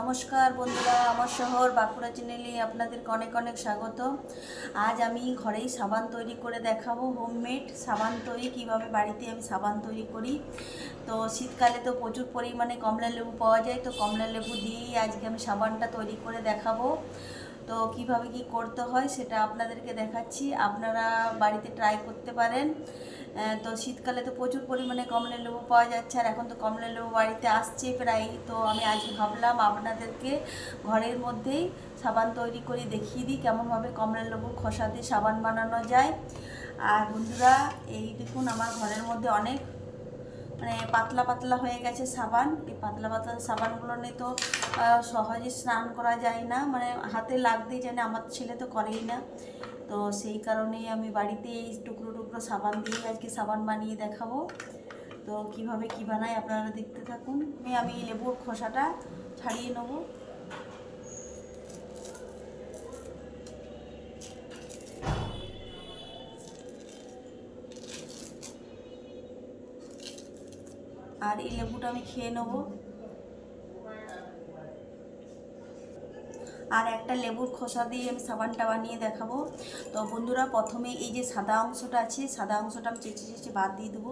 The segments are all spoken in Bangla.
নমস্কার বন্ধুরা, আমার শহর বাঁকুড়া চ্যানেলে আপনাদেরকে অনেক অনেক স্বাগত। আজ আমি ঘরেই সাবান তৈরি করে দেখাবো হোমমেড সাবান তৈরি, কীভাবে বাড়িতে আমি সাবান তৈরি করি। তো শীতকালে তো প্রচুর পরিমাণে কমলা লেবু পাওয়া যায়, তো কমলা লেবু দিয়েই আজকে আমি সাবানটা তৈরি করে দেখাবো। তো কীভাবে কি করতে হয় সেটা আপনাদেরকে দেখাচ্ছি। আপনারা বাড়িতে ট্রাই করতে পারেন। তো শীতকালে তো প্রচুর পরিমাণে কমলা লেবু পাওয়া যাচ্ছে আর এখন তো কমলা লেবু বাড়িতে আসছে প্রায়। তো আমি আজ ভাবলাম আপনাদেরকে ঘরের মধ্যেই সাবান তৈরি করে দেখিয়ে দিই কেমনভাবে কমলা লেবুর খোসা দিয়ে সাবান বানানো যায়। আর বন্ধুরা, এই দেখুন আমার ঘরের মধ্যে অনেক মানে পাতলা পাতলা হয়ে গেছে সাবান। এই পাতলা পাতলা সাবানগুলো নিয়ে তো সহজে স্নান করা যায় না। মানে হাতে লাগতেই যায় না আমার ছেলে তো করেই না। তো সেই কারণেই আমি বাড়িতে এই টুকরো টুকরো সাবান দিয়ে আজকে সাবান বানিয়ে দেখাবো। তো কীভাবে কি বানাই আপনারা দেখতে থাকুন। আমি লেবুর খোসাটা ছাড়িয়ে নেব। আর এই লেবুটা আমি খেয়ে নেব। আর একটা লেবুর খোসা দিয়ে আমি সাবানটা বানিয়ে দেখাবো। তো বন্ধুরা, প্রথমে এই যে সাদা অংশটা আছে, সাদা অংশটা আমি চেঁচে চেঁচে বাদ দিয়ে দেবো।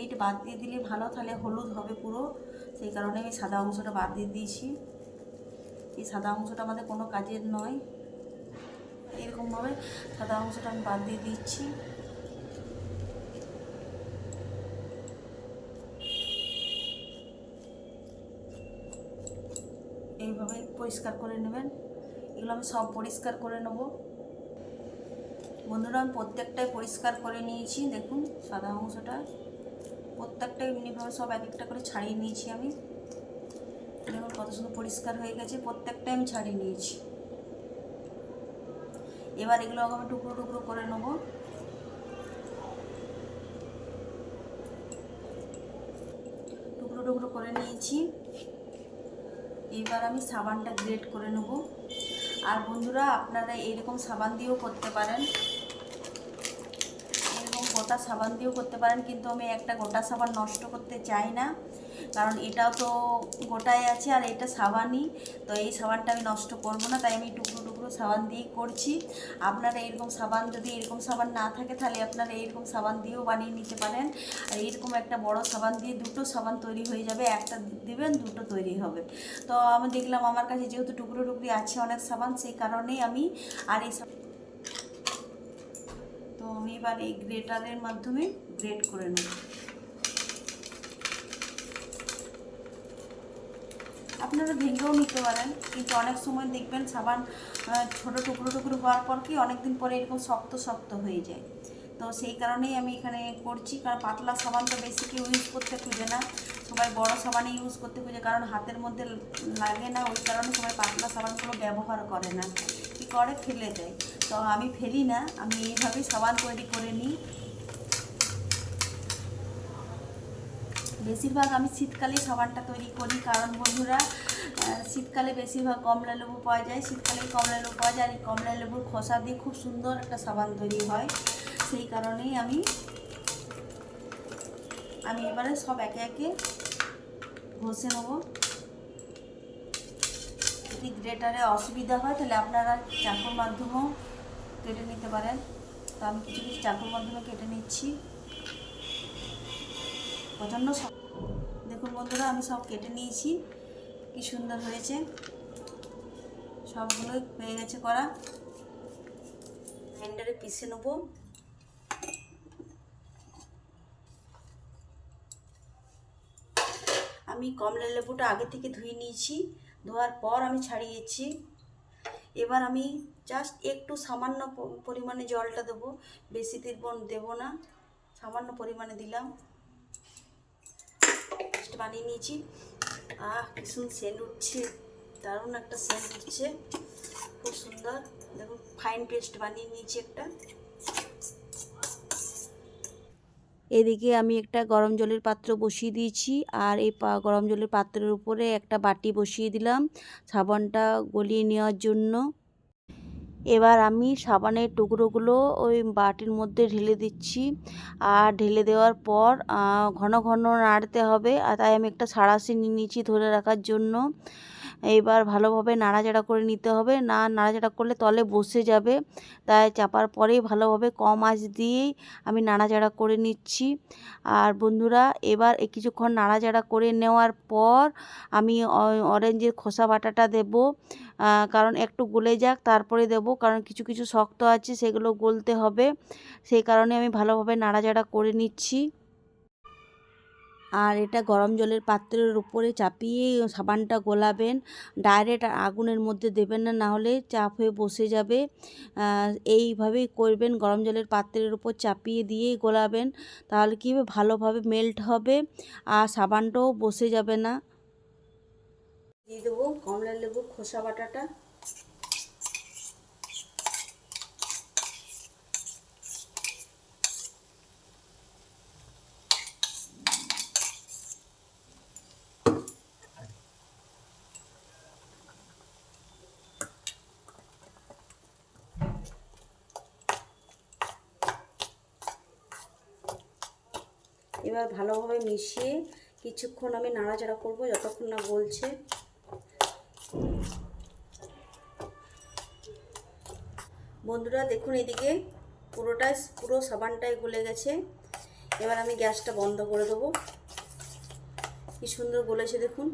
এইটা বাদ দিয়ে দিলে ভালো, তাহলে হলুদ হবে পুরো। সেই কারণে আমি সাদা অংশটা বাদ দিয়ে দিয়েছি। এই সাদা অংশটা আমাদের কোনো কাজের নয়। এরকমভাবে সাদা অংশটা আমি বাদ দিয়ে দিচ্ছি। এইভাবে পরিষ্কার করে নেবেন। এগুলো আমি সব পরিষ্কার করে নেব। বন্ধুরা, আমি প্রত্যেকটাই পরিষ্কার করে নিয়েছি, দেখুন সাদা অংশটা। প্রত্যেকটা এমনিভাবে সব এক একটা করে ছাড়িয়ে নিয়েছি আমি। দেখুন কত সুন্দর পরিষ্কার হয়ে গেছে, প্রত্যেকটাই আমি ছাড়িয়ে নিয়েছি। এবার এগুলো আমি টুকরো টুকরো করে নেব। টুকরো টুকরো করে নিয়েছি। এবার আমি সাবানটা গ্রেট করে নেব। আর বন্ধুরা, আপনারা এরকম সাবান দিয়েও করতে পারেন। এরকম গোটা সাবান দিয়েও করতে পারেন, কিন্তু আমি একটা গোটা সাবান নষ্ট করতে চাই না। কারণ এটাও তো গোটায় আছে আর এটা সাবানই। তো এই সাবানটা আমি নষ্ট করব না, তাই আমি টুকরো টুকরো সাবান দিয়েই করছি। আপনারা এরকম সাবান যদি এরকম সাবান না থাকে, তাহলে আপনারা এরকম সাবান দিয়েও বানিয়ে নিতে পারেন। আর এরকম একটা বড় সাবান দিয়ে দুটো সাবান তৈরি হয়ে যাবে। একটা দিবেন, দুটো তৈরি হবে। তো আমি দেখলাম আমার কাছে যেহেতু টুকরো টুকরি আছে অনেক সাবান, সেই কারণেই আমি আর এই তো আমি এবার এই গ্রেটারের মাধ্যমে গ্রেট করে নেব। আপনারা ভেঙেও নিতে পারেন, কিন্তু অনেক সময় দেখবেন সাবান ছোট টুকরো টুকরো হওয়ার পর কি অনেকদিন পরে এরকম শক্ত শক্ত হয়ে যায়। তো সেই কারণেই আমি এখানে করছি, কারণ পাতলা সাবানটা বেশি কেউ ইউজ করতে খুঁজে না। সবাই বড় সাবানই ইউজ করতে খুঁজে, কারণ হাতের মধ্যে লাগে না, ওই কারণে সবাই পাতলা সাবানগুলো ব্যবহার করে না। কী করে? ফেলে দেয়। তো আমি ফেলি না, আমি এইভাবেই সাবান তৈরি করে নিই। বেশিরভাগ আমি শীতকালে সাবানটা তৈরি করি। কারণ বন্ধুরা শীতকালে বেশিরভাগ কমলা লেবু পাওয়া যায়। শীতকালে কমলা লেবু পাওয়া যায় আর কমলা লেবুর খোসা দিয়ে খুব সুন্দর একটা সাবান তৈরি হয়। সেই কারণেই আমি আমি এবারে সব একে একে ঘষে নেব। যদি গ্রেটারে অসুবিধা হয়, তাহলে আপনারা চাকুর মাধ্যমেও কেটে নিতে পারেন। তো আমি কিছু কিছু চাকুর মাধ্যমে কেটে নিচ্ছি। প্রচণ্ড বন্ধুরা, আমি সব কেটে নিয়েছি। কি সুন্দর হয়েছে। সবগুলোই হয়ে গেছে করা। গ্রাইন্ডারে পিষে নেব। আমি কমলা লেবুটা আগে থেকে ধুয়ে নিয়েছি। ধোয়ার পর আমি ছাড়িয়েছি। এবার আমি জাস্ট একটু সামান্য পরিমাণে জলটা দেবো। বেশি দেব দেবো না। সামান্য পরিমাণে দিলাম। বানিয়ে নিয়েছি। আহ ভীষণ সেন্ট উঠছে। দারুণ একটা সেন্ট উঠছে। খুব সুন্দর। দেখুন ফাইন পেস্ট বানিয়ে নিয়েছি একটা। এদিকে আমি একটা গরম জলের পাত্র বসিয়ে দিয়েছি। আর এই গরম জলের পাত্রের উপরে একটা বাটি বসিয়ে দিলাম। সাবানটা গলিয়ে নেওয়ার জন্য। এবার আমি সাবানের টুকরোগুলো ওই বাটির মধ্যে ঢেলে দিচ্ছি। আর ঢেলে দেওয়ার পর ঘন ঘন নাড়তে হবে। আর তাই আমি একটা সাঁড়াশি নিয়ে নিয়েছি ধরে রাখার জন্য। এবার ভালোভাবে নাড়াচাড়া করে নিতে হবে। না নাড়াচাড়া করলে তলে বসে যাবে। তাই চাপার পরেই ভালোভাবে কম আঁচ দিয়েই আমি নাড়াচাড়া করে নিচ্ছি। আর বন্ধুরা, এবার কিছুক্ষণ নাড়াচাড়া করে নেওয়ার পর আমি অরেঞ্জের খোসা বাটাটা দেব। কারণ একটু গলে যাক, তারপরে দেব। কারণ কিছু কিছু শক্ত আছে, সেগুলো গলতে হবে। সেই কারণে আমি ভালোভাবে নাড়াচাড়া করে নিচ্ছি। আর এটা গরম জলের পাত্রের উপরে চাপিয়ে সাবানটা গোলাবেন। ডাইরেক্ট আগুনের মধ্যে দেবেন না, নাহলে চাপ হয়ে বসে যাবে। এইভাবেই করবেন, গরম জলের পাত্রের উপর চাপিয়ে দিয়েই গোলাবেন। তাহলে কী হবে? ভালোভাবে মেল্ট হবে আর সাবানটাও বসে যাবে না। দিয়ে দেবো কমলা লেবুর খোসা বাটাটা। এবার ভালোভাবে মিশিয়ে কিছুক্ষণ আমি নাড়াচাড়া করব যতক্ষণ না গলছে। বন্ধুরা, দেখুন এদিকে পুরোটাই পুরো সাবানটাই গলে গেছে। এবার আমি গ্যাসটা বন্ধ করে দেবো। কি সুন্দর গলেছে, দেখুন।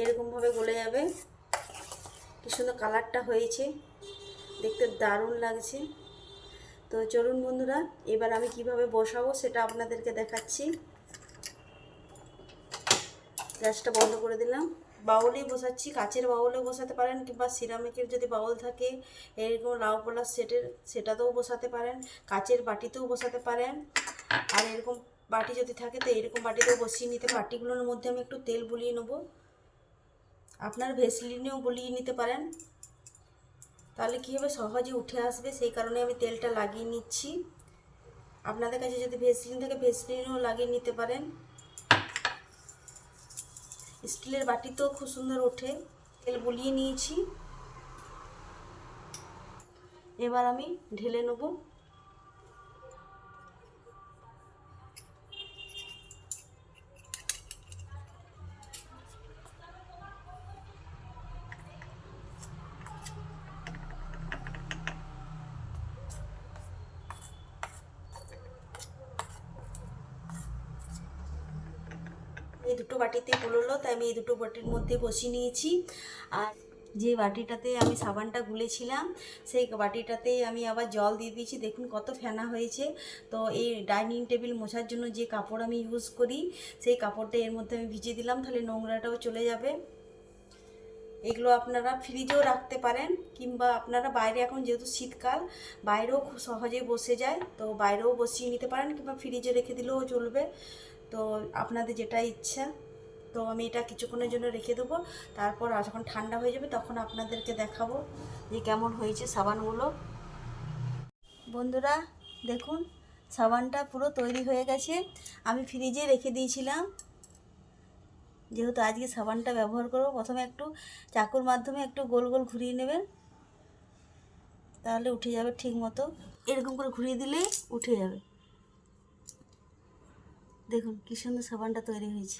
এরকমভাবে গলে যাবে। কি সুন্দর কালারটা হয়েছে। দেখতে দারুণ লাগছে। তো চলুন বন্ধুরা, এবার আমি কীভাবে বসাবো সেটা আপনাদেরকে দেখাচ্ছি। গ্যাসটা বন্ধ করে দিলাম। বাউলেই বসাচ্ছি, কাচের বাউলে বসাতে পারেন কিংবা সিরামিকের যদি বাউল থাকে, এরকম লাউ পলাশ সেটের, সেটাতেও বসাতে পারেন, কাচের বাটিতেও বসাতে পারেন। আর এরকম বাটি যদি থাকে তো এরকম বাটিতেও বসিয়ে নিতে বাটিগুলোর মধ্যে আমি একটু তেল বুলিয়ে নেব। আপনার ভেসলিনেও বুলিয়ে নিতে পারেন। তাহলে কী হবে? সহজে উঠে আসবে। সেই কারণে আমি তেলটা লাগিয়ে নিচ্ছি। আপনাদের কাছে যদি ভেসলিন থাকে, ভেসলিনও লাগিয়ে নিতে পারেন। স্টিলের বাটিতেও খুব সুন্দর ওঠে। তেল বুলিয়ে নিয়েছি। এবার আমি ঢেলে নেব। দুটো বাটিতে গুলোলো তাই আমি এই দুটো বাটির মধ্যে বসিয়ে নিয়েছি। আর যে বাটিটাতে আমি সাবানটা গুলেছিলাম, সেই বাটিটাতে আমি আবার জল দিয়ে দিয়েছি। দেখুন কত ফেনা হয়েছে। তো এই ডাইনিং টেবিল মোছার জন্য যে কাপড় আমি ইউজ করি, সেই কাপড়টা এর মধ্যে আমি ভিজিয়ে দিলাম, তাহলে নোংরাটাও চলে যাবে। এগুলো আপনারা ফ্রিজেও রাখতে পারেন, কিংবা আপনারা বাইরে এখন যেহেতু শীতকাল, বাইরেও খুব সহজেই বসে যায়। তো বাইরেও বসিয়ে নিতে পারেন, কিংবা ফ্রিজে রেখে দিলেও চলবে। তো আপনাদের যেটা ইচ্ছা, তো আমি এটা কিছুক্ষণের জন্য রেখে দেবো। তারপর যখন ঠান্ডা হয়ে যাবে তখন আপনাদেরকে দেখাবো যে কেমন হয়েছে সাবানগুলো। বন্ধুরা, দেখুন, সাবানটা পুরো তৈরি হয়ে গেছে। আমি ফ্রিজে রেখে দিয়েছিলাম। যেহেতু আজকে সাবানটা ব্যবহার করব, প্রথমে একটু চাকুর মাধ্যমে একটু গোল গোল ঘুরিয়ে নেবেন। তাহলে উঠে যাবে ঠিক মতো। এরকম করে ঘুরিয়ে দিলেই উঠে যাবে। দেখুন, কি সুন্দর সাবানটা তৈরি হয়েছে।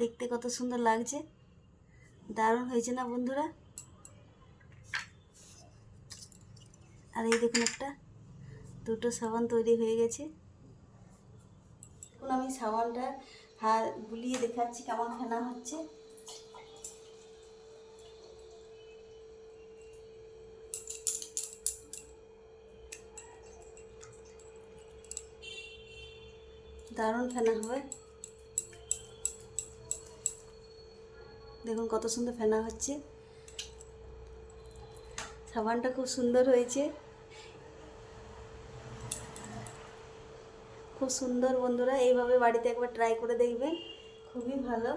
দেখতে কত সুন্দর লাগছে। দারুণ হয়েছে না বন্ধুরা? আর এই দেখুন একটা, দুটো সাবান তৈরি হয়ে গেছে। এখন আমি সাবানটা হাত বুলিয়ে দেখাচ্ছি কেমন ফেনা হচ্ছে। দারুণ ফেনা হবে। দেখুন কত সুন্দর ফেনা হচ্ছে। সাবানটা খুব সুন্দর হয়েছে। খুব সুন্দর বন্ধুরা, এইভাবে বাড়িতে একবার ট্রাই করে দেখবেন, খুবই ভালো।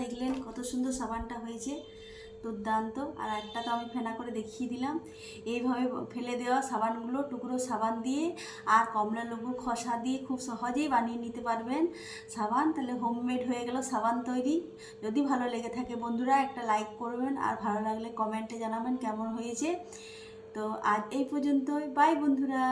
দেখলেন কত সুন্দর সাবানটা হয়েছে। দুর্দান্ত। আর একটা তো আমি ফেনা করে দেখিয়ে দিলাম। এইভাবে ফেলে দেওয়া সাবানগুলো, টুকরো সাবান দিয়ে আর কমলা লেবুর খসা দিয়ে খুব সহজেই বানিয়ে নিতে পারবেন সাবান। তাহলে হোমমেড হয়ে গেল সাবান তৈরি। যদি ভালো লেগে থাকে বন্ধুরা, একটা লাইক করবেন। আর ভালো লাগলে কমেন্টে জানাবেন কেমন হয়েছে। তো আজ এই পর্যন্তই। বাই বন্ধুরা।